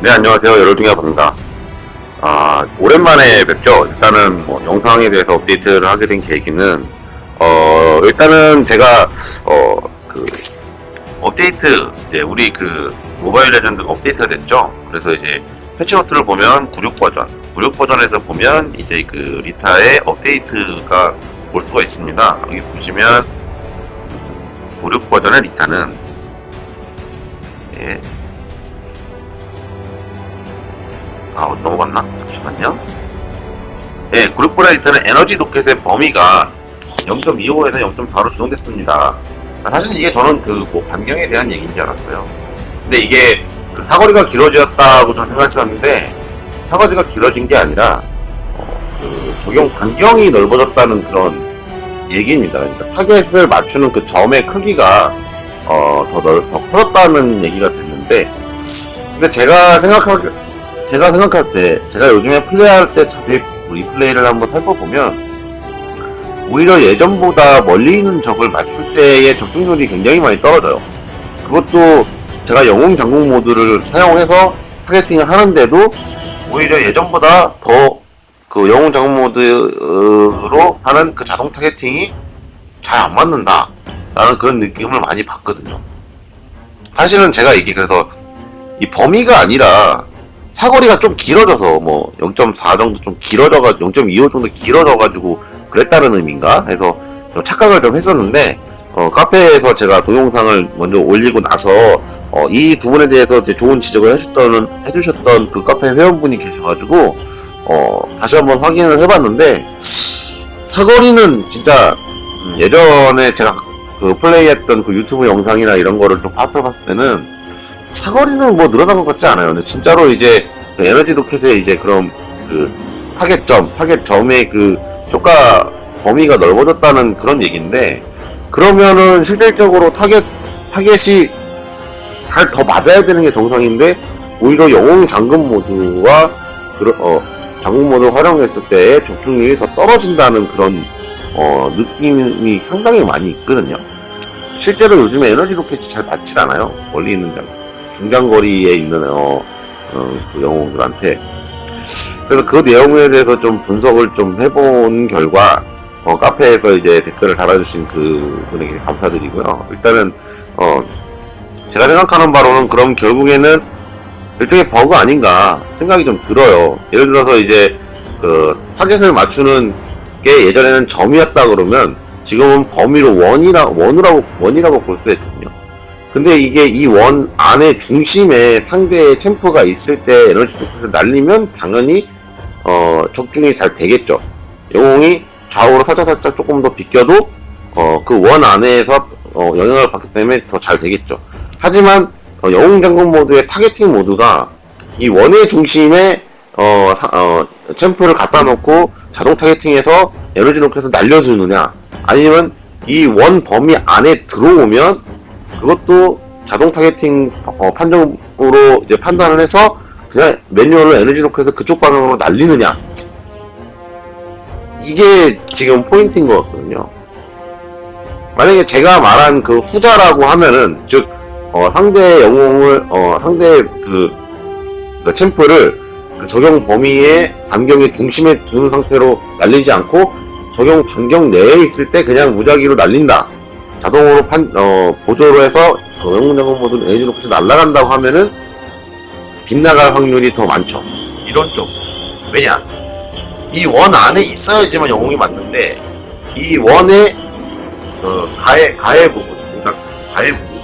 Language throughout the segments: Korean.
네, 안녕하세요. 열흘중야입니다. 아, 오랜만에 뵙죠. 일단은 뭐 영상에 대해서 업데이트를 하게 된 계기는, 어, 일단은 제가, 어, 그, 업데이트, 이제 우리 그, 모바일 레전드가 업데이트가 됐죠. 그래서 이제 패치노트를 보면 96 버전, 96 버전에서 보면 이제 그 리타의 업데이트가 볼 수가 있습니다. 여기 보시면 96 버전의 리타는 예, 아, 넘어갔나? 잠시만요. 예, 그룹 브라이트는 에너지 로켓의 범위가 0.25에서 0.4로 조정됐습니다. 아, 사실 이게 저는 그 뭐 반경에 대한 얘기인 줄 알았어요. 근데 이게 그 사거리가 길어졌다고 좀 생각했었는데 사거리가 길어진 게 아니라 어, 그 적용 반경이 넓어졌다는 그런 얘기입니다. 그러니까 타겟을 맞추는 그 점의 크기가 어, 더 넓, 더 커졌다는 얘기가 됐는데 근데 제가 생각하기 제가 생각할 때, 제가 요즘에 플레이할 때 자세히 리플레이를 한번 살펴보면, 오히려 예전보다 멀리 있는 적을 맞출 때의 적중률이 굉장히 많이 떨어져요. 그것도 제가 영웅 장군 모드를 사용해서 타겟팅을 하는데도 오히려 예전보다 더 그 영웅 장군 모드로 하는 그 자동 타겟팅이 잘 안 맞는다. 라는 그런 느낌을 많이 받거든요. 사실은 제가 이게 그래서 이 범위가 아니라 사거리가 좀 길어져서 뭐 0.4 정도 좀 길어져가 0.25 정도 길어져가지고 그랬다는 의미인가? 해서 좀 착각을 좀 했었는데 어, 카페에서 제가 동영상을 먼저 올리고 나서 어, 이 부분에 대해서 좋은 지적을 해주셨던 해주셨던 그 카페 회원분이 계셔가지고 어, 다시 한번 확인을 해봤는데 사거리는 진짜 음, 예전에 제가 그 플레이했던 그 유튜브 영상이나 이런 거를 좀 파악해봤을 때는 사거리는 뭐 늘어난 것 같지 않아요. 근데 진짜로 이제 그 에너지 로켓의 이제 그런 그 타겟점, 타겟점의 그 효과 범위가 넓어졌다는 그런 얘기인데 그러면은 실질적으로 타겟 타겟이 잘 더 맞아야 되는 게 정상인데 오히려 영웅 잠금 모드와 그런 어 잠금 모드를 활용했을 때의 적중률이 더 떨어진다는 그런 어 느낌이 상당히 많이 있거든요. 실제로 요즘에 에너지 로켓이 잘 맞질 않아요. 멀리 있는 장, 중장거리에 있는 어, 어, 그 영웅들한테. 그래서 그 내용에 대해서 좀 분석을 좀 해본 결과 어, 카페에서 이제 댓글을 달아주신 그 분에게 감사드리고요. 일단은 어, 제가 생각하는 바로는 그럼 결국에는 일종의 버그 아닌가 생각이 좀 들어요. 예를 들어서 이제 그 타겟을 맞추는 게 예전에는 점이었다 그러면 지금은 범위로 원이라 원이라고 원이라고 볼 수 있거든요. 근데 이게 이 원 안에 중심에 상대의 챔프가 있을 때 에너지 소켓을 날리면 당연히 어 적중이 잘 되겠죠. 영웅이 좌우로 살짝 살짝 조금 더 비껴도 어 그 원 안에서 어 영향을 받기 때문에 더 잘 되겠죠. 하지만 어, 영웅 장군 모드의 타겟팅 모드가 이 원의 중심에 어, 사- 어, 챔프를 갖다 놓고 자동 타겟팅해서 에너지 로켓을 날려주느냐 아니면 이 원 범위 안에 들어오면 그것도 자동 타겟팅 어, 판정으로 이제 판단을 해서 그냥 매뉴얼로 에너지 로켓을 그쪽 방향으로 날리느냐 이게 지금 포인트인 것 같거든요. 만약에 제가 말한 그 후자라고 하면은 즉 어, 상대 영웅을 어, 상대 그, 그 챔프를 그 적용 범위의 반경의 중심에 두는 상태로 날리지 않고 적용 반경 내에 있을 때 그냥 무작위로 날린다. 자동으로 판, 어, 보조로 해서 그 영웅 장군 모드 에너지 로켓이 날아간다고 하면은 빗나갈 확률이 더 많죠. 이런 쪽. 왜냐? 이 원 안에 있어야지만 영웅이 맞는데 이 원의 그 가해 가해 부분, 그러니까 가해 부분.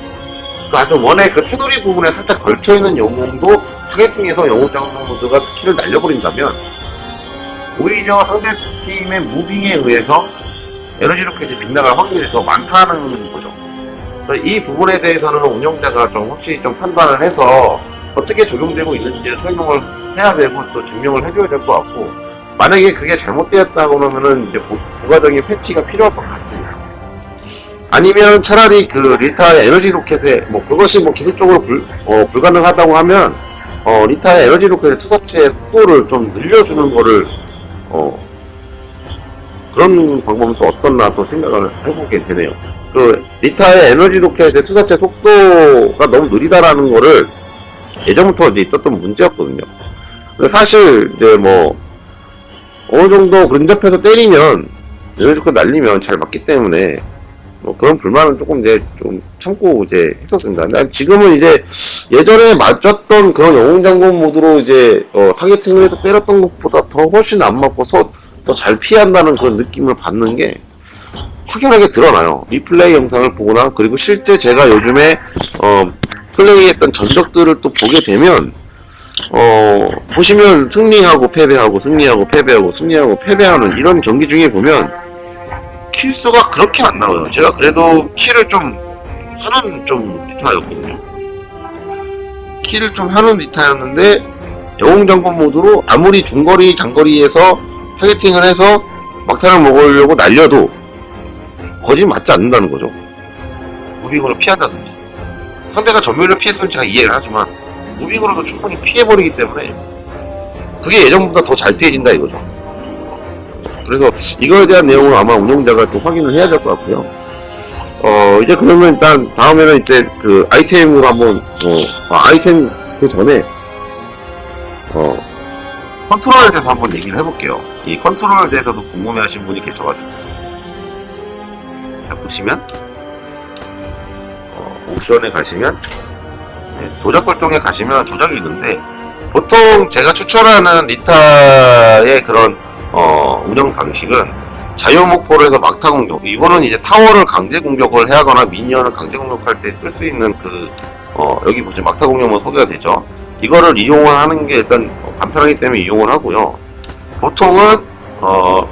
그 하여튼 원의 그 테두리 부분에 살짝 걸쳐 있는 영웅도 타겟팅에서 영웅 장군 모드가 스킬을 날려버린다면 오히려 상대 팀의 무빙에 의해서 에너지 로켓이 빗나갈 확률이 더 많다는 거죠. 그래서 이 부분에 대해서는 운영자가 좀 확실히 좀 판단을 해서 어떻게 적용되고 있는지 설명을 해야 되고 또 증명을 해줘야 될 것 같고 만약에 그게 잘못되었다 그러면은 이제 부- 부가적인 패치가 필요할 것 같습니다. 아니면 차라리 그 리타의 에너지 로켓에 뭐 그것이 뭐 기술적으로 불, 어, 불가능하다고 하면 어, 리타의 에너지 로켓의 투사체의 속도를 좀 늘려주는 거를 어, 그런 방법은 또 어떻나 또 생각을 해보게 되네요. 그 리타의 에너지 로켓의 투사체 속도가 너무 느리다라는 거를 예전부터 이제 있었던 문제였거든요. 근데 사실 이제 뭐 어느 정도 근접해서 때리면 에너지가 날리면 잘 맞기 때문에 뭐 그런 불만은 조금 이제 좀 참고 이제 했었습니다. 근데 지금은 이제 예전에 맞았던 그런 영웅장군 모드로 이제 어, 타겟팅을 해서 때렸던 것보다 더 훨씬 안 맞고서 더잘 피한다는 그런 느낌을 받는 게 확연하게 드러나요. 리플레이 영상을 보거나 그리고 실제 제가 요즘에 어, 플레이했던 전적들을 또 보게 되면 어, 보시면 승리하고 패배하고 승리하고 패배하고 승리하고 패배하는 이런 경기 중에 보면 킬수가 그렇게 안 나와요. 제가 그래도 킬을 좀 하는 좀 리타였거든요. 킬을 좀 하는 리타였는데 영웅장군 모드로 아무리 중거리 장거리에서 타겟팅을 해서 막타를 먹으려고 날려도 거진 맞지 않는다는 거죠. 무빙으로 피한다든지 상대가 전멸을 피했으면 제가 이해를 하지만 무빙으로도 충분히 피해버리기 때문에 그게 예전보다 더 잘 피해진다 이거죠. 그래서 이거에 대한 내용을 아마 운영자가 좀 확인을 해야 될 것 같고요. 어 이제 그러면 일단 다음에는 이제 그 아이템으로 한번 어 아, 아이템 그 전에 어 컨트롤에 대해서 한번 얘기를 해볼게요. 이 컨트롤에 대해서도 궁금해 하신 분이 계셔가지고 자 보시면 어, 옵션에 가시면 네, 조작 설정에 가시면 조작이 있는데 보통 제가 추천하는 리타의 그런 어, 운영 방식은 자유 목포를 해서 막타 공격. 이거는 이제 타워를 강제 공격을 해하거나 미니언을 강제 공격할 때 쓸 수 있는 그 어, 여기 보시면 막타 공격만 소개가 되죠? 이거를 이용을 하는 게 일단 간편하기 때문에 이용을 하고요. 보통은 어,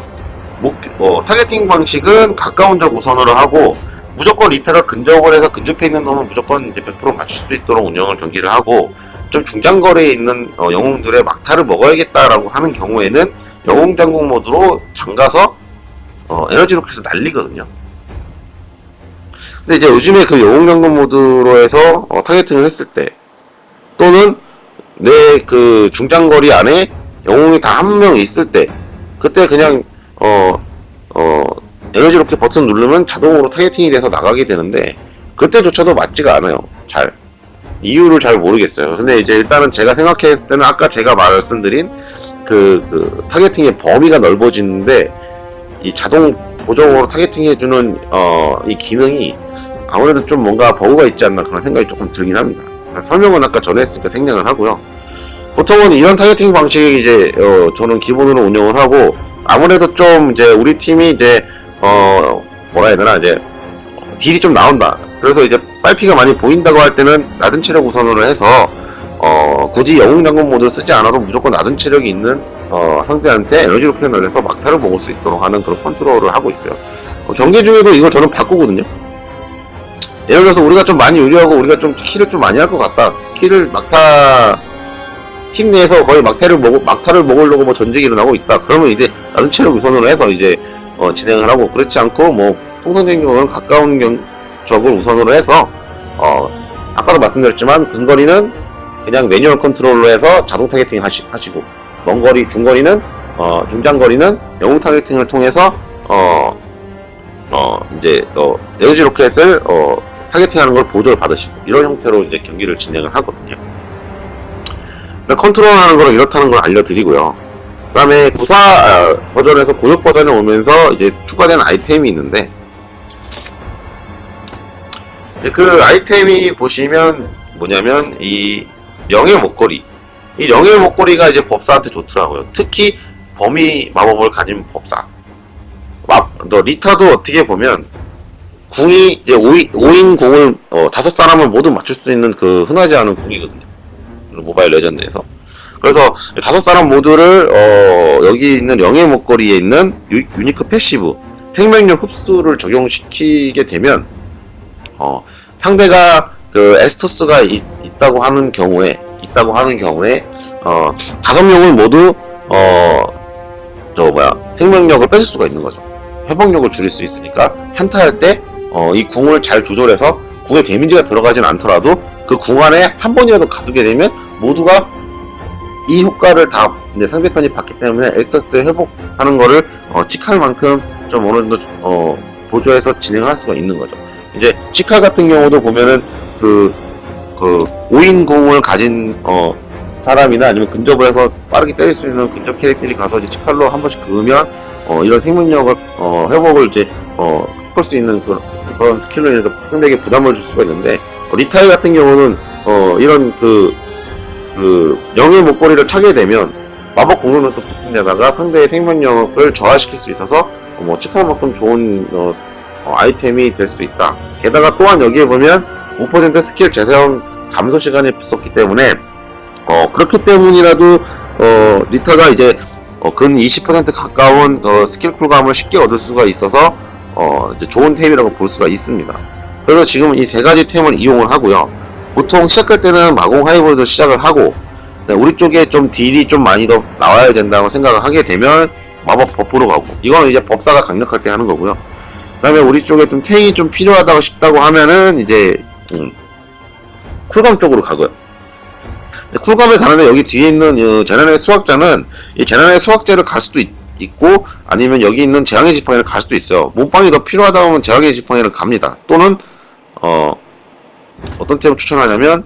목, 어, 타겟팅 방식은 가까운 적 우선으로 하고 무조건 리타가 근접을 해서 근접해 있는 놈은 무조건 이제 100% 맞출 수 있도록 운영을 경기를 하고 좀 중장거리에 있는 어, 영웅들의 막타를 먹어야겠다라고 하는 경우에는 영웅 장군 모드로 잠가서 어, 에너지 로켓을 날리거든요. 근데 이제 요즘에 그 영웅 장군 모드로 해서 어, 타겟팅을 했을 때 또는 내 그 중장거리 안에 영웅이 다 한 명 있을 때 그때 그냥 어 어, 에너지 로켓 버튼 누르면 자동으로 타겟팅이 돼서 나가게 되는데 그때조차도 맞지가 않아요. 잘 이유를 잘 모르겠어요. 근데 이제 일단은 제가 생각했을 때는 아까 제가 말씀드린 그, 그 타겟팅의 범위가 넓어지는데 이 자동 고정으로 타겟팅 해주는 어, 이 기능이 아무래도 좀 뭔가 버그가 있지 않나 그런 생각이 조금 들긴 합니다. 설명은 아까 전에 했으니까 생략을 하고요. 보통은 이런 타겟팅 방식이 이제 어, 저는 기본으로 운영을 하고 아무래도 좀 이제 우리 팀이 이제 어 뭐라 해야 되나 이제 딜이 좀 나온다. 그래서 이제 빨피가 많이 보인다고 할 때는 낮은 체력 우선으로 해서 어 굳이 영웅 장군 모드 쓰지 않아도 무조건 낮은 체력이 있는 어 상대한테 에너지 로켓을 날려서 막타를 먹을 수 있도록 하는 그런 컨트롤을 하고 있어요. 어, 경기 중에도 이걸 저는 바꾸거든요. 예를 들어서 우리가 좀 많이 유리하고 우리가 좀 킬을 좀 많이 할 것 같다. 킬을 막타 팀 내에서 거의 막타를 먹 막타를 먹으려고 뭐 전쟁이 일어나고 있다. 그러면 이제 낮은 체력 우선으로 해서 이제 어, 진행을 하고 그렇지 않고 뭐 통상적인 경우는 가까운 경, 적을 우선으로 해서 어, 아까도 말씀드렸지만 근거리는 그냥 매뉴얼 컨트롤로 해서 자동 타겟팅 하시, 하시 고 먼 거리 중거리는 어, 중장거리는 영웅 타겟팅을 통해서 어, 어, 이제 어, 에너지 로켓을 어, 타겟팅하는 걸 보조를 받으시고 이런 형태로 이제 경기를 진행을 하거든요. 컨트롤하는 거는 이렇다는 걸 알려드리고요. 그 다음에 94 아, 버전에서 96 버전에 오면서 이제 추가된 아이템이 있는데 그 아이템이 보시면 뭐냐면 이 영의 목걸이 이 영의 목걸이가 이제 법사한테 좋더라고요. 특히 범위 마법을 가진 법사. 마, 너 리타도 어떻게 보면 궁이 이제 5인, 5인 궁을 어, 다섯 사람을 모두 맞출 수 있는 그 흔하지 않은 궁이거든요. 모바일 레전드에서. 그래서 다섯 사람 모두를 어, 여기 있는 영의 목걸이에 있는 유, 유니크 패시브 생명력 흡수를 적용시키게 되면 어, 상대가 그 에스토스가 있, 다고 하는 경우에 있다고 하는 경우에 어, 다섯 명을 모두 어저 뭐야 생명력을 뺏을 수가 있는 거죠. 회복력을 줄일 수 있으니까 한타할 때 어, 이 궁을 잘 조절해서 궁에 데미지가 들어가진 않더라도 그 궁 안에 한 번이라도 가두게 되면 모두가 이 효과를 다 이제 상대편이 받기 때문에 에스터스 회복하는 거를 어, 치칼 만큼 좀 어느 정도 어, 보조해서 진행할 수가 있는 거죠. 이제 치칼 같은 경우도 보면은 그 그 5인 궁을 가진 어 사람이나 아니면 근접을 해서 빠르게 때릴 수 있는 근접 캐릭터들이 가서 이제 치칼로 한 번씩 그으면 어 이런 생명력을 어 회복을 이제 어 할 수 있는 그런, 그런 스킬로 인해서 상대에게 부담을 줄 수가 있는데 어, 리타이 같은 경우는 어 이런 그 그 영의 목걸이를 차게 되면 마법 공격을 또 데다가 상대의 생명력을 저하시킬 수 있어서 어, 뭐 치카만큼 좋은 어, 스- 어, 아이템이 될 수도 있다. 게다가 또한 여기에 보면 5% 스킬 재사용 감소 시간이 붙었기 때문에 어 그렇기 때문이라도 어 리타가 이제 어, 근 20% 가까운 어, 스킬 쿨감을 쉽게 얻을 수가 있어서 어 좋은 템이라고 볼 수가 있습니다. 그래서 지금 이 세 가지 템을 이용을 하고요. 보통 시작할 때는 마공 하이브리드 시작을 하고 네, 우리 쪽에 좀 딜이 좀 많이 더 나와야 된다고 생각을 하게 되면 마법 버프로 가고 이거는 이제 법사가 강력할 때 하는 거고요. 그 다음에 우리 쪽에 좀 탱이 좀 필요하다고 싶다고 하면은 이제 음, 쿨감 쪽으로 가고요. 쿨감에 가는데 여기 뒤에 있는 이 재난의 수학자는 이 재난의 수학자를 갈 수도 있, 고 아니면 여기 있는 재앙의 지팡이를 갈 수도 있어요. 몸빵이 더 필요하다 하면 재앙의 지팡이를 갑니다. 또는 어 어떤 템을 추천하냐면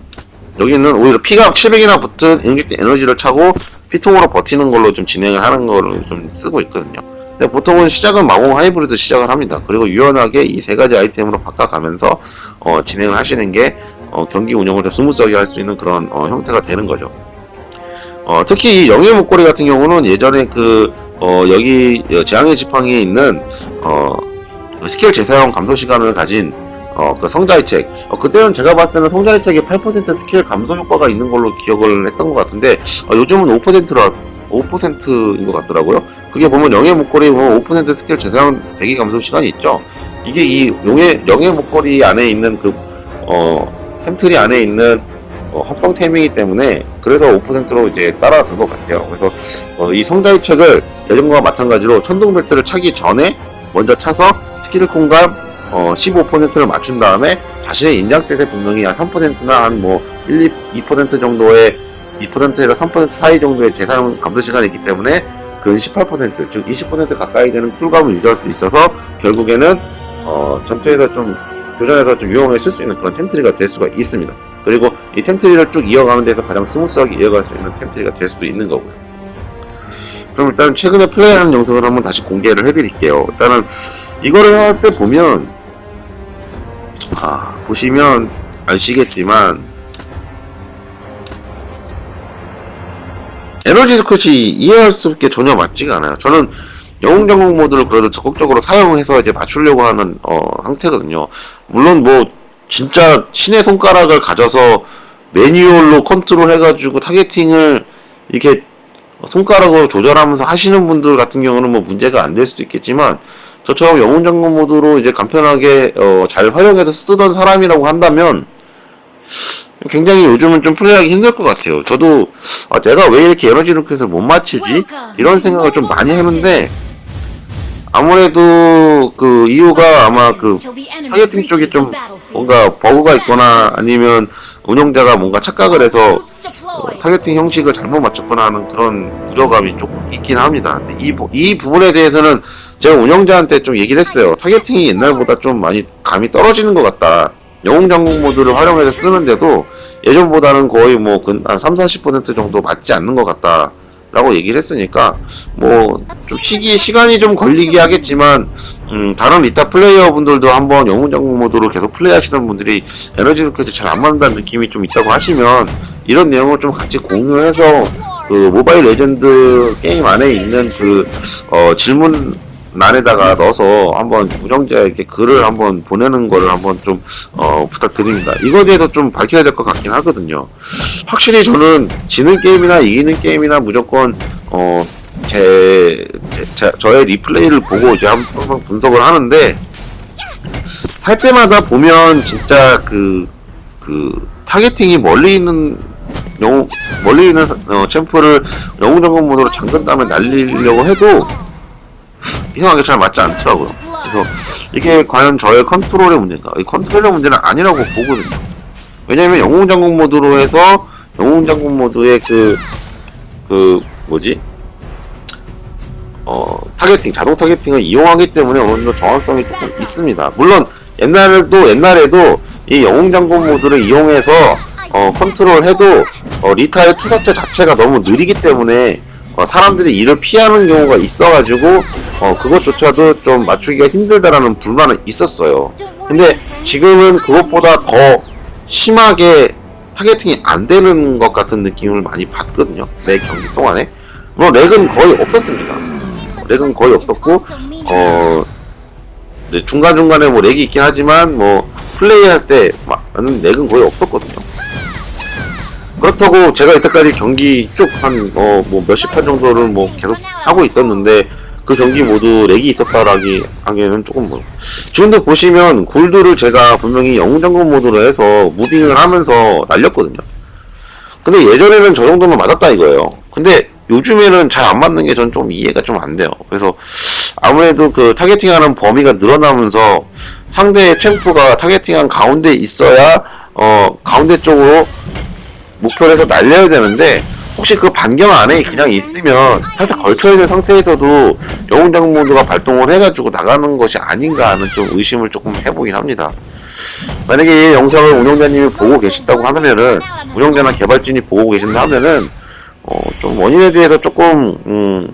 여기 있는 오히려 피가 700이나 붙은 응집된 에너지를 차고 피통으로 버티는 걸로 좀 진행을 하는 거를 좀 쓰고 있거든요. 근데 보통은 시작은 마공 하이브리드 시작을 합니다. 그리고 유연하게 이 세 가지 아이템으로 바꿔가면서 어, 진행을 하시는 게 어, 경기 운영을 좀 스무스하게 할 수 있는 그런 어, 형태가 되는 거죠. 어, 특히 이 영의 목걸이 같은 경우는 예전에 그 어, 여기 어, 재앙의 지팡이에 있는 어, 그 스킬 재사용 감소 시간을 가진 어, 그 성자의 책. 어, 그때는 제가 봤을 때는 성자의 책에 8% 스킬 감소 효과가 있는 걸로 기억을 했던 것 같은데, 어, 요즘은 5%라, 5%인 것 같더라고요. 그게 보면 영의 목걸이 보면 5% 스킬 재사용 대기 감소 시간이 있죠. 이게 이 영의 목걸이 안에 있는 그, 어, 템트리 안에 있는 어, 합성템이기 때문에 그래서 5%로 이제 따라간 것 같아요. 그래서 어, 이 성자의 책을 예전과 마찬가지로 천둥 벨트를 차기 전에 먼저 차서 스킬 콩과 어, 15%를 맞춘 다음에 자신의 인장셋의 분명히 한 3%나 한 뭐 1, 2, 2% 정도의 2%에서 3% 사이 정도의 재사용 감소 시간이 있기 때문에 근 18%, 즉 20% 가까이 되는 쿨감을 유지할 수 있어서 결국에는 어, 전투에서 좀 교전에서 좀 유용하게 쓸 수 있는 그런 텐트리가 될 수가 있습니다. 그리고 이 텐트리를 쭉 이어가는 데서 가장 스무스하게 이어갈 수 있는 텐트리가 될 수도 있는 거고요. 그럼 일단 최근에 플레이하는 영상을 한번 다시 공개를 해드릴게요. 일단은 이거를 할 때 보면 아, 보시면 아시겠지만 에너지 스컷이 이해할 수 없게 전혀 맞지가 않아요. 저는 영웅 전공 모드를 그래도 적극적으로 사용해서 이제 맞추려고 하는 어, 상태거든요. 물론 뭐 진짜 신의 손가락을 가져서 매뉴얼로 컨트롤 해가지고 타겟팅을 이렇게 손가락으로 조절하면서 하시는 분들 같은 경우는 뭐 문제가 안 될 수도 있겠지만 저처럼 영웅 장군 모드로 이제 간편하게 어, 잘 활용해서 쓰던 사람이라고 한다면 굉장히 요즘은 좀 플레이하기 힘들 것 같아요. 저도 아, 내가 왜 이렇게 에너지 로켓을 못 맞추지? 이런 생각을 좀 많이 하는데 아무래도 그 이유가 아마 그 타겟팅 쪽에 좀 뭔가 버그가 있거나 아니면 운영자가 뭔가 착각을 해서 어, 타겟팅 형식을 잘못 맞췄거나 하는 그런 우려감이 조금 있긴 합니다. 근데 이, 부- 이 부분에 대해서는 제가 운영자한테 좀 얘기를 했어요. 타겟팅이 옛날보다 좀 많이 감이 떨어지는 것 같다. 영웅 장군 모드를 활용해서 쓰는데도 예전보다는 거의 뭐 근, 한 3, 40% 정도 맞지 않는 것 같다. 라고 얘기를 했으니까 뭐 좀 시기 시간이 좀 걸리긴 하겠지만 음, 다른 리타 플레이어 분들도 한번 영웅 장군 모드로 계속 플레이하시는 분들이 에너지 로켓이 잘 안 맞는다는 느낌이 좀 있다고 하시면 이런 내용을 좀 같이 공유해서 그 모바일 레전드 게임 안에 있는 그 어, 질문 란에다가 넣어서 한번 운영자에게 글을 한번 보내는 거를 한번 좀 어, 부탁드립니다. 이거에 대해서 좀 밝혀야 될 것 같긴 하거든요. 확실히 저는 지는 게임이나 이기는 게임이나 무조건 어, 제, 제, 제- 저의 리플레이를 보고 이제 항상 분석을 하는데 할 때마다 보면 진짜 그, 그, 타겟팅이 멀리 있는 영웅, 멀리 있는 어, 챔프를 영웅 점검 모드로 잠근 다음에 날리려고 해도 이상하게 잘 맞지 않더라고요. 그래서 이게 과연 저의 컨트롤의 문제인가? 이 컨트롤의 문제는 아니라고 보거든요. 왜냐면 영웅 장군 모드로 해서 영웅 장군 모드의 그, 그, 뭐지? 어, 타겟팅, 자동 타겟팅을 이용하기 때문에 어느 정도 정확성이 조금 있습니다. 물론, 옛날에도, 옛날에도 이 영웅 장군 모드를 이용해서, 어, 컨트롤 해도 어, 리타의 투사체 자체가 너무 느리기 때문에 어, 사람들이 이를 피하는 경우가 있어가지고 어, 그것조차도 좀 맞추기가 힘들다라는 불만은 있었어요. 근데 지금은 그것보다 더 심하게 타겟팅이 안 되는 것 같은 느낌을 많이 받거든요. 매 경기 동안에. 물론 렉은 거의 없었습니다. 렉은 거의 없었고 어 네, 중간중간에 뭐 렉이 있긴 하지만 뭐 플레이할 때는 렉은 거의 없었거든요. 그렇다고 제가 이때까지 경기 쭉 한 어 뭐 몇십 판 정도를 뭐 계속 하고 있었는데 그 경기 모두 렉이 있었다라기 하기에는 조금 뭐 지금도 보시면 굴드를 제가 분명히 영웅장군 모드로 해서 무빙을 하면서 날렸거든요. 근데 예전에는 저 정도면 맞았다 이거예요. 근데 요즘에는 잘 안 맞는 게 전 좀 이해가 좀 안 돼요. 그래서 아무래도 그 타겟팅하는 범위가 늘어나면서 상대의 챔프가 타겟팅한 가운데 있어야 어 가운데 쪽으로 목표를 해서 날려야 되는데 혹시 그 반경 안에 그냥 있으면 살짝 걸쳐 있는 상태에서도 영웅장 모드가 발동을 해가지고 나가는 것이 아닌가 하는 좀 의심을 조금 해보긴 합니다. 만약에 이 영상을 운영자님이 보고 계신다고 하면은 운영자나 개발진이 보고 계신다 하면은 어, 좀 원인에 대해서 조금 음,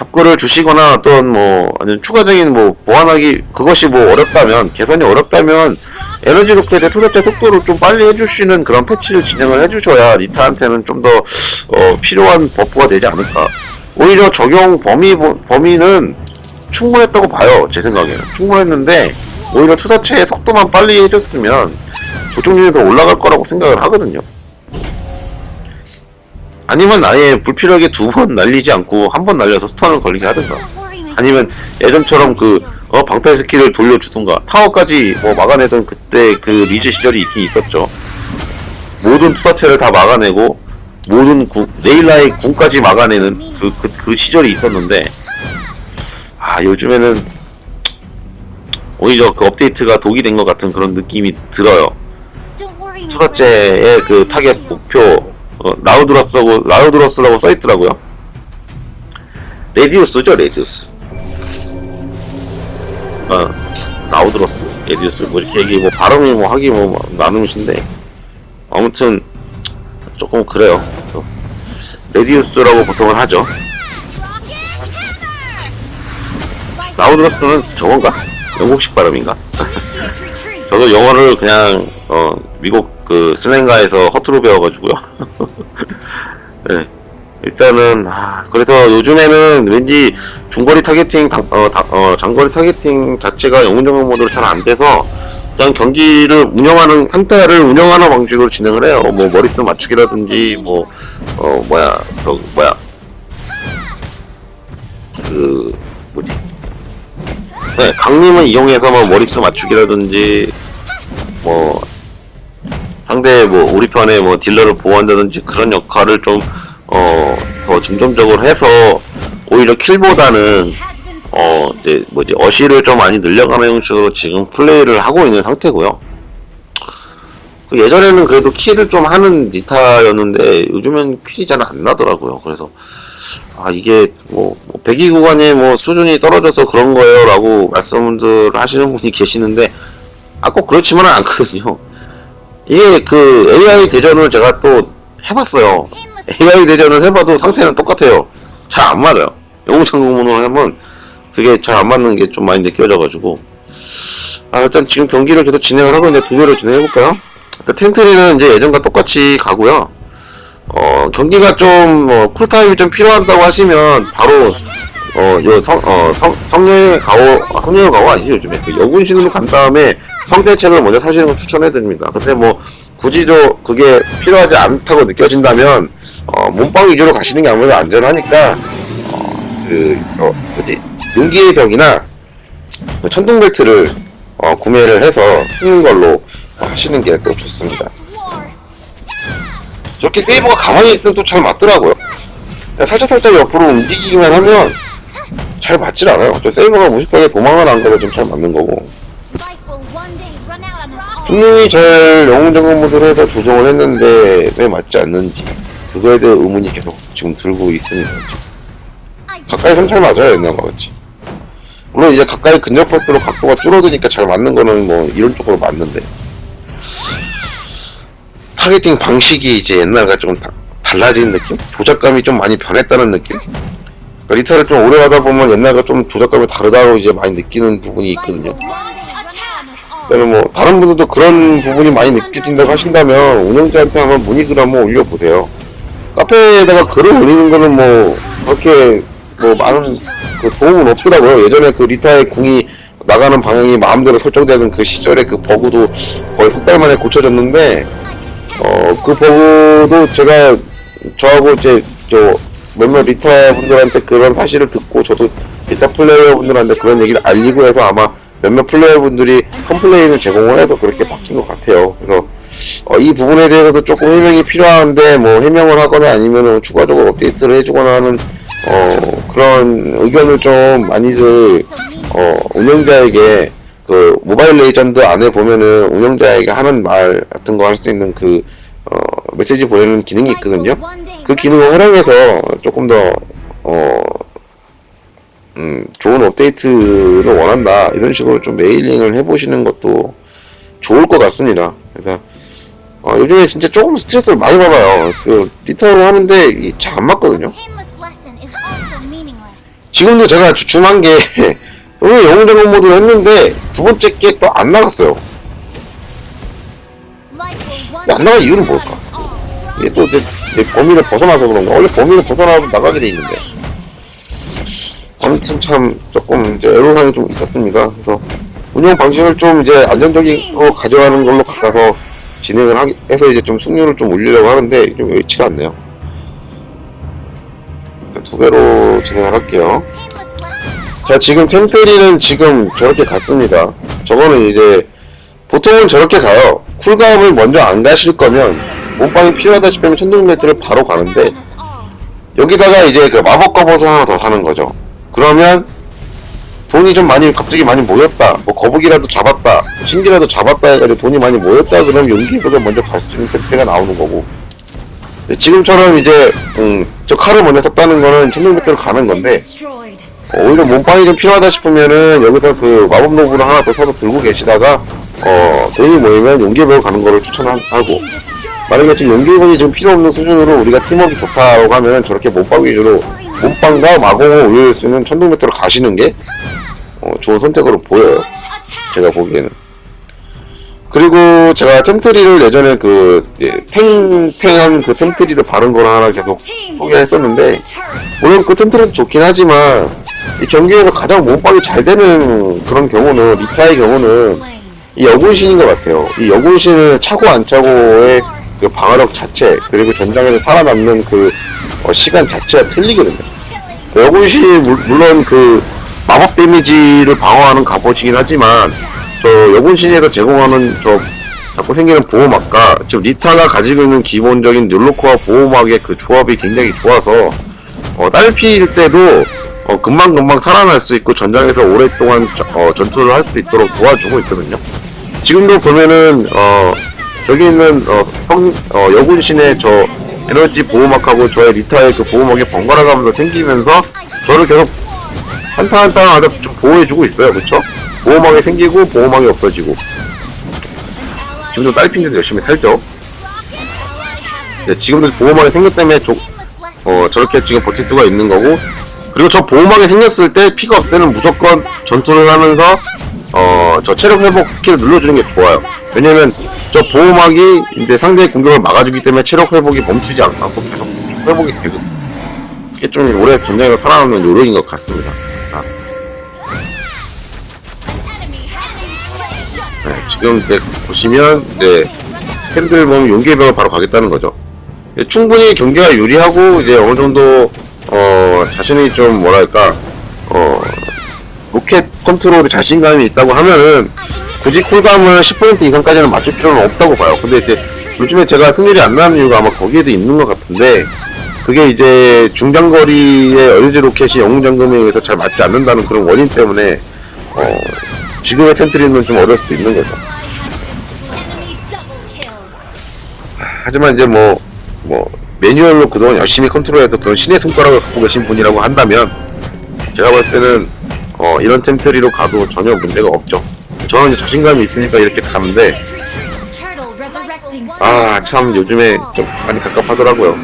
답글을 주시거나 어떤 뭐 아니면 추가적인 뭐 보완하기 그것이 뭐 어렵다면 개선이 어렵다면 에너지 로켓의 투자체 속도를 좀 빨리 해주시는 그런 패치를 진행을 해주셔야 리타한테는 좀 더 어, 필요한 버프가 되지 않을까. 오히려 적용 범위 범위는 충분했다고 봐요 제 생각에는 충분했는데 오히려 투자체의 속도만 빨리 해줬으면 조종률이 더 올라갈 거라고 생각을 하거든요. 아니면 아예 불필요하게 두 번 날리지 않고 한 번 날려서 스턴을 걸리게 하든가. 아니면 예전처럼 그 어, 방패 스킬을 돌려주든가 타워까지 뭐 막아내던 그때 그 리즈 시절이 있긴 있었죠. 모든 투사체를 다 막아내고 모든 구, 레일라의 군까지 막아내는 그, 그, 그 시절이 있었는데 아 요즘에는 오히려 그 업데이트가 독이 된 것 같은 그런 느낌이 들어요. 투사체의 그 타겟 목표 어, 라우드러스라고 라우드러스라고 써있더라고요. 레디우스죠 레디우스. 어, 라우드러스, 레디우스 뭐 이렇게 얘기 뭐 발음이 뭐 하기 뭐 나눔이신데 아무튼 조금 그래요. 그래서 레디우스라고 보통은 하죠. 라우드러스는 저건가? 영국식 발음인가? 저도 영어를 그냥 어 미국 그 슬랭가에서 허투루 배워가지고요. 네. 일단은 아, 그래서 요즘에는 왠지 중거리 타겟팅 당- 어, 다- 어, 장거리 타겟팅 자체가 영웅정형 모드로 잘 안 돼서 그냥 경기를 운영하는 상태를 운영하는 방식으로 진행을 해요. 뭐 머리수 맞추기라든지 뭐 어 뭐야 저 뭐야 그 뭐지 네, 강림을 이용해서 뭐 머리수 맞추기라든지 뭐 상대 뭐 우리 편에 뭐 딜러를 보호한다든지 그런 역할을 좀 어 더 중점적으로 해서 오히려 킬보다는 어 이제 뭐지 어시를 좀 많이 늘려가는 형식으로 지금 플레이를 하고 있는 상태고요. 그 예전에는 그래도 킬을 좀 하는 리타였는데 요즘엔 킬이 잘 안 나더라고요. 그래서 아 이게 뭐, 뭐 배기 구간의 뭐 수준이 떨어져서 그런 거예요라고 말씀들 하시는 분이 계시는데 아 꼭 그렇지만은 않거든요. 이게 그 AI 대전을 제가 또 해봤어요. AI 대전을 해봐도 상태는 똑같아요. 잘 안 맞아요. 영웅창공문으로 하면 그게 잘 안 맞는 게 좀 많이 느껴져가지고 아 일단 지금 경기를 계속 진행을 하고 있는데 두 개로 진행해볼까요? 일단 텐트리는 이제 예전과 똑같이 가고요. 어 경기가 좀 뭐, 쿨타임이 좀 필요하다고 하시면 바로 어요성어 성녀의 가오 성녀의 가오 아니죠 요즘에 그 여군 신으로 간 다음에 성대책을 먼저 사시는 걸 추천해드립니다. 근데 뭐 굳이 저 그게 필요하지 않다고 느껴진다면 어 몸빵 위주로 가시는 게 아무래도 안전하니까 그, 어, 뭐지, 용기의 벽이나 그 천둥 벨트를 어, 구매를 해서 쓰는 걸로 어, 하시는 게 또 좋습니다. 저렇게 세이버가 가만히 있으면 또 잘 맞더라고요. 살짝살짝 옆으로 움직이기만 하면 잘 맞질 않아요. 저 세이버가 무식하게 도망을 안 가서 좀잘 맞는 거고. 분명히 잘 영웅정원 모드로 해서 조정을 했는데 왜 맞지 않는지 그거에 대한 의문이 계속 지금 들고 있습니다. 가까이선 잘 맞아요 옛날과 같이 물론 이제 가까이 근접 패스로 각도가 줄어드니까 잘 맞는 거는 뭐 이런 쪽으로 맞는데 타겟팅 방식이 이제 옛날과 좀 다- 달라진 느낌? 조작감이 좀 많이 변했다는 느낌? 그러니까 리타를 좀 오래 하다 보면 옛날과 좀 조작감이 다르다고 이제 많이 느끼는 부분이 있거든요. 그러면 뭐 다른 분들도 그런 부분이 많이 느껴진다고 하신다면 운영자한테 한번 문의글 한번 올려보세요. 카페에다가 글을 올리는 거는 뭐 그렇게 뭐 많은 그 도움은 없더라고요. 예전에 그 리타의 궁이 나가는 방향이 마음대로 설정되는 그 시절에 그 버그도 거의 석 달 만에 고쳐졌는데 어 그 버그도 제가 저하고 이제 저 몇몇 리타 분들한테 그런 사실을 듣고 저도 리타 플레이어 분들한테 그런 얘기를 알리고 해서 아마 몇몇 플레이어 분들이 컴플레인을 제공을 해서 그렇게 바뀐 것 같아요. 그래서 어, 이 부분에 대해서도 조금 해명이 필요한데 뭐 해명을 하거나 아니면 추가적으로 업데이트를 해주거나 하는 어, 그런 의견을 좀 많이들 어, 운영자에게 그 모바일 레이전드 안에 보면은 운영자에게 하는 말 같은 거 할 수 있는 그 어, 메시지 보내는 기능이 있거든요. 그 기능을 활용해서 조금 더 어, 음, 좋은 업데이트를 원한다 이런 식으로 좀 메일링을 해보시는 것도 좋을 것 같습니다. 그래서 어, 요즘에 진짜 조금 스트레스를 많이 받아요. 그 리터로 하는데 잘 안 맞거든요. 지금도 제가 주춤한 게 오늘 영웅전공 모드를 했는데 두 번째 게 또 안 나갔어요. 안 나갈 이유는 뭘까? 이게 또 내, 내 범위를 벗어나서 그런가? 원래 범위를 벗어나도 나가게 돼 있는데. 아무튼 참 조금 이제 애로사항이 좀 있었습니다. 그래서 운영 방식을 좀 이제 안정적인 거 가져가는 걸로 바꿔서 진행을 하기, 해서 이제 좀 승률을 좀 올리려고 하는데 좀 여의치가 않네요. 두 배로 진행을 할게요. 자, 지금 템트리는 지금 저렇게 갔습니다. 저거는 이제, 보통은 저렇게 가요. 쿨감을 먼저 안 가실 거면, 몸빵이 필요하다 싶으면 천둥매트를 바로 가는데. 여기다가 이제 그 마법 갑옷을 하나 더 사는 거죠. 그러면, 돈이 좀 많이, 갑자기 많이 모였다. 뭐, 거북이라도 잡았다. 신기라도 잡았다 해가지고 돈이 많이 모였다. 그러면 용기보다 먼저 갈 수 있는 템트리가 나오는 거고. 지금처럼 이제, 음, 저 칼을 먼저 썼다는 거는 천둥매트를 가는 건데. 어, 오히려 몸빵이 좀 필요하다 싶으면은 여기서 그 마법 노브를 하나 더 사서 들고 계시다가 어 돈이 모이면 용기배우 가는 거를 추천하고 만약에 지금 용기배우이 좀 필요 없는 수준으로 우리가 팀워크 좋다고 하면은 저렇게 몸빵 위주로 몸빵과 마공을 올릴 수 있는 천둥메트로 가시는 게 어, 좋은 선택으로 보여요 제가 보기에는 그리고 제가 템트리를 예전에 그 예, 탱탱한 그 템트리를 바른 거를 하나 계속 소개했었는데 물론 그 템트리도 좋긴 하지만 이 경기에서 가장 몸빵이 잘 되는 그런 경우는 리타의 경우는. 이 여군신인 것 같아요. 이 여군신을 차고 안 차고의 그 방어력 자체 그리고 전장에서 살아남는 그 어, 시간 자체가 틀리거든요. 물- 물론 그 마법 데미지를 방어하는 갑옷이긴 하지만 저 여군신에서 제공하는 저 자꾸 생기는 보호막과 지금 리타가 가지고 있는 기본적인 율로코와 보호막의 그 조합이 굉장히 좋아서 어, 딸피일 때도 어, 금방금방 살아날 수 있고 전장에서 오랫동안 저- 어, 전투를 할 수 있도록 도와주고 있거든요. 지금도 보면은 어, 저기 있는 어, 성 어, 여군신의 저 에너지 보호막하고 저의 리타의 그 보호막이 번갈아 가면서 생기면서 저를 계속 한타 한타마다 좀 보호해주고 있어요, 그렇죠? 보호막이 생기고 보호막이 없어지고 지금도 딸핀데도 열심히 살죠. 네, 지금도 보호막이 생겼 때문에 조, 어, 저렇게 지금 버틸 수가 있는 거고, 그리고 저 보호막이 생겼을 때 피가 없을 때는 무조건 전투를 하면서, 어, 저 체력 회복 스킬을 눌러주는 게 좋아요. 왜냐면, 저 보호막이 이제 상대의 공격을 막아주기 때문에 체력 회복이 멈추지 않- 않고 계속 회복이 되거든요. 그게 좀 오래 전쟁에서 살아남는 요령인 것 같습니다. 자. 네, 지금 이제 보시면, 네, 캔들 보면 용기의 바로 가겠다는 거죠. 네, 충분히 경기가 유리하고 이제 어느 정도 어 자신이 좀 뭐랄까 어 로켓 컨트롤에 자신감이 있다고 하면은 굳이 쿨감을 10% 이상까지는 맞출 필요는 없다고 봐요. 근데 이제 요즘에 제가 승률이 안 나는 이유가 아마 거기에도 있는 것 같은데 그게 이제 중장거리의 어리지 로켓이 영웅 잠금에 의해서 잘 맞지 않는다는 그런 원인 때문에 어 지금의 텐트리는 좀 어려울 수도 있는 거죠. 하지만 이제 뭐, 뭐, 매뉴얼로 그동안 열심히 컨트롤해도 그런 신의 손가락을 갖고 계신 분이라고 한다면, 제가 봤을 때는, 어, 이런 템트리로 가도 전혀 문제가 없죠. 저는 자신감이 있으니까 이렇게 가는데, 아 참 요즘에 좀 많이 갑갑하더라고요.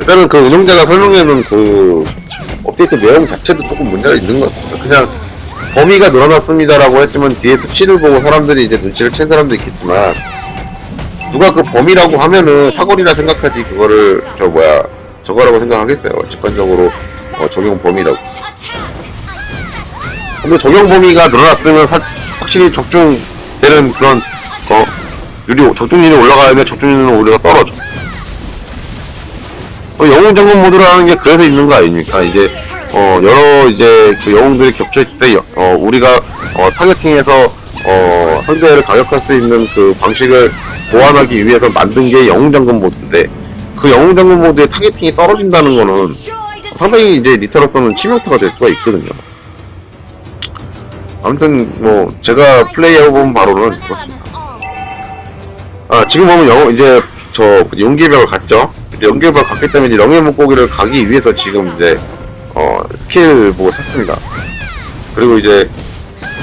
일단은 그 운영자가 설명해놓은 그 업데이트 내용 자체도 조금 문제가 있는 것 같습니다. 그냥 범위가 늘어났습니다라고 했지만 뒤에 수치를 보고 사람들이 이제 눈치를 챈 사람도 있겠지만 누가 그 범위라고 하면은 사거리라 생각하지 그거를 저 뭐야 저거라고 생각하겠어요. 직관적으로 어, 적용 범위라고. 근데 적용 범위가 늘어났으면 사- 확실히 적중되는 그런 어, 율이 적중률이 올라가는데 적중률은 오히려 떨어져. 어, 영웅 점검 모드라는 게 그래서 있는 거 아닙니까? 이제 어, 여러 이제 그 영웅들이 겹쳐 있을 때 여- 어, 우리가 어, 타겟팅해서 어, 상대를 가격할 수 있는 그 방식을 보완하기 위해서 만든 게 영웅 점검 모드인데 그 영웅 점검 모드의 타겟팅이 떨어진다는 거는 상당히 이제 리터로서는 치명타가 될 수가 있거든요. 아무튼 뭐 제가 플레이해본 바로는 그렇습니다. 아 지금 보면 영 이제 저 용기벽을 갔죠. 용기벽을 갔기 때문에 영의 물고기를 가기 위해서 지금 이제 어 스킬 보고 샀습니다. 그리고 이제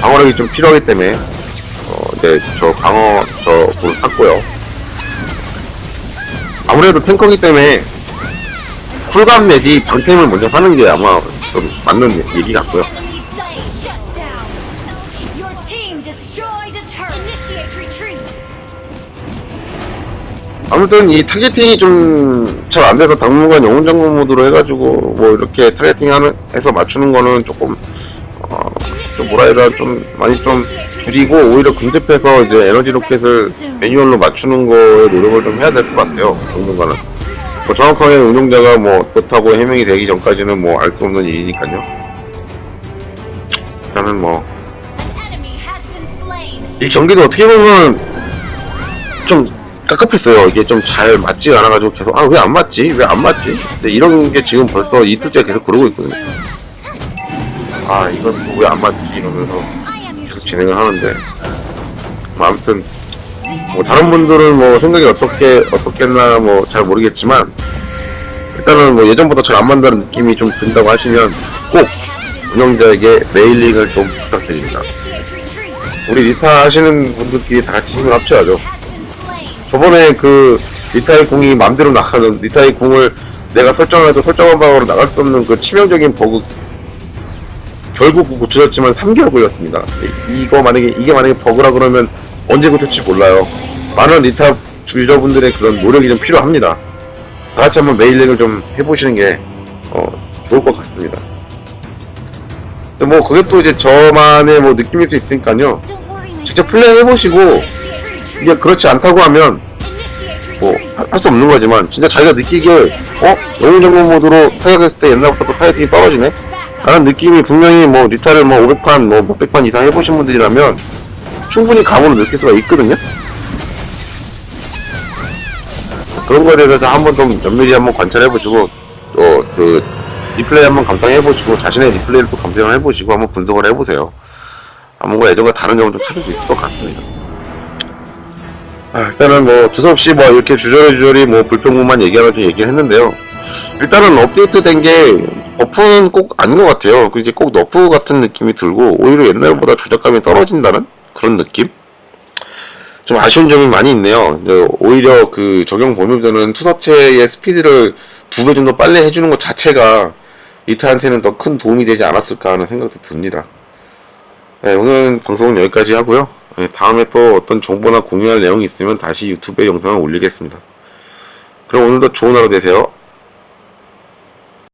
방어력이 좀 필요하기 때문에 어 이제 저 강어 저 보를 샀고요. 아무래도 탱커기 때문에 쿨감 내지 방템을 먼저 하는 게 아마 좀 맞는 얘기 같고요. 아무튼 이 타겟팅이 좀 잘 안 돼서 당분간 영웅 장군 모드로 해가지고 뭐 이렇게 타겟팅 하는 해서 맞추는 거는 조금 어, 좀 뭐라 해야 좀 많이 좀 줄이고 오히려 근접해서 이제 에너지 로켓을 매뉴얼로 맞추는 거에 노력을 좀 해야 될 것 같아요 당분간은 뭐 정확하게 운영자가 뭐 어떻다고 해명이 되기 전까지는 뭐 알 수 없는 일이니까요 일단은 뭐 이. 경기도 어떻게 보면 좀 깝깝했어요. 이게 좀 잘 맞지 않아가지고 계속 아 왜 안 맞지? 왜 안 맞지? 근데 이런 게 지금 벌써 이틀째 계속 그러고 있거든요. 아 이건 또 왜 안 맞지? 이러면서 계속 진행을 하는데 뭐 아무튼 뭐 다른 분들은 뭐 생각이 어떻게 어떻겠나 뭐 잘 모르겠지만 일단은 뭐 예전보다 잘 안 맞는다는 느낌이 좀 든다고 하시면 꼭 운영자에게 메일링을 좀 부탁드립니다. 우리 리타 하시는 분들끼리 다 같이 힘을 합쳐야죠. 저번에 그 리타의 궁이 맘대로 나가는 리타의 궁을 내가 설정해도 설정한 방으로 나갈 수 없는 그 치명적인 버그 결국 고쳐졌지만 3개월 걸렸습니다. 이- 이거 만약에 이게 만약에 버그라 그러면 언제 고칠지 몰라요. 많은 리타 유저분들의 그런 노력이 좀 필요합니다. 다 같이 한번 메일링을 좀 해보시는 게 어, 좋을 것 같습니다. 뭐 그게 또 이제 저만의 뭐 느낌일 수 있으니까요. 직접 플레이 해보시고. 이게 그렇지 않다고 하면 뭐. 할 수 없는 거지만 진짜 자기가 느끼기에 어 영웅 점검 모드로 타격했을 때 옛날부터 또 타격이 떨어지네 라는 느낌이 분명히 뭐 리타를 뭐 500판 뭐 몇백 판 이상 해보신 분들이라면 충분히 감으로 느낄 수가 있거든요. 그런 거에 대해서 한번 좀 면밀히 한번 관찰해보시고 또그 리플레이 한번 감상해보시고 자신의 리플레이를 또 감상을 해보시고 한번 분석을 해보세요. 아무가 예전과 다른 점을 좀 찾을 수 있을 것 같습니다. 아, 일단은 뭐 두서없이 뭐 이렇게 주저리 주저리 뭐 불평문만 얘기하면서 얘기를 했는데요. 일단은 업데이트 된게 버프는 꼭 아닌 것 같아요. 그 이제 꼭 너프 같은 느낌이 들고 오히려 옛날보다 조작감이 떨어진다는 그런 느낌? 좀 아쉬운 점이 많이 있네요. 오히려 그 적용 범위보다는 투사체의 스피드를 두배 정도 빨리 해주는 것 자체가 리타한테는 더 큰 도움이 되지 않았을까 하는 생각도 듭니다. 네, 오늘 방송은 여기까지 하고요. 네, 다음에 또 어떤 정보나 공유할 내용이 있으면 다시 유튜브에 영상을 올리겠습니다. 그럼 오늘도 좋은 하루 되세요.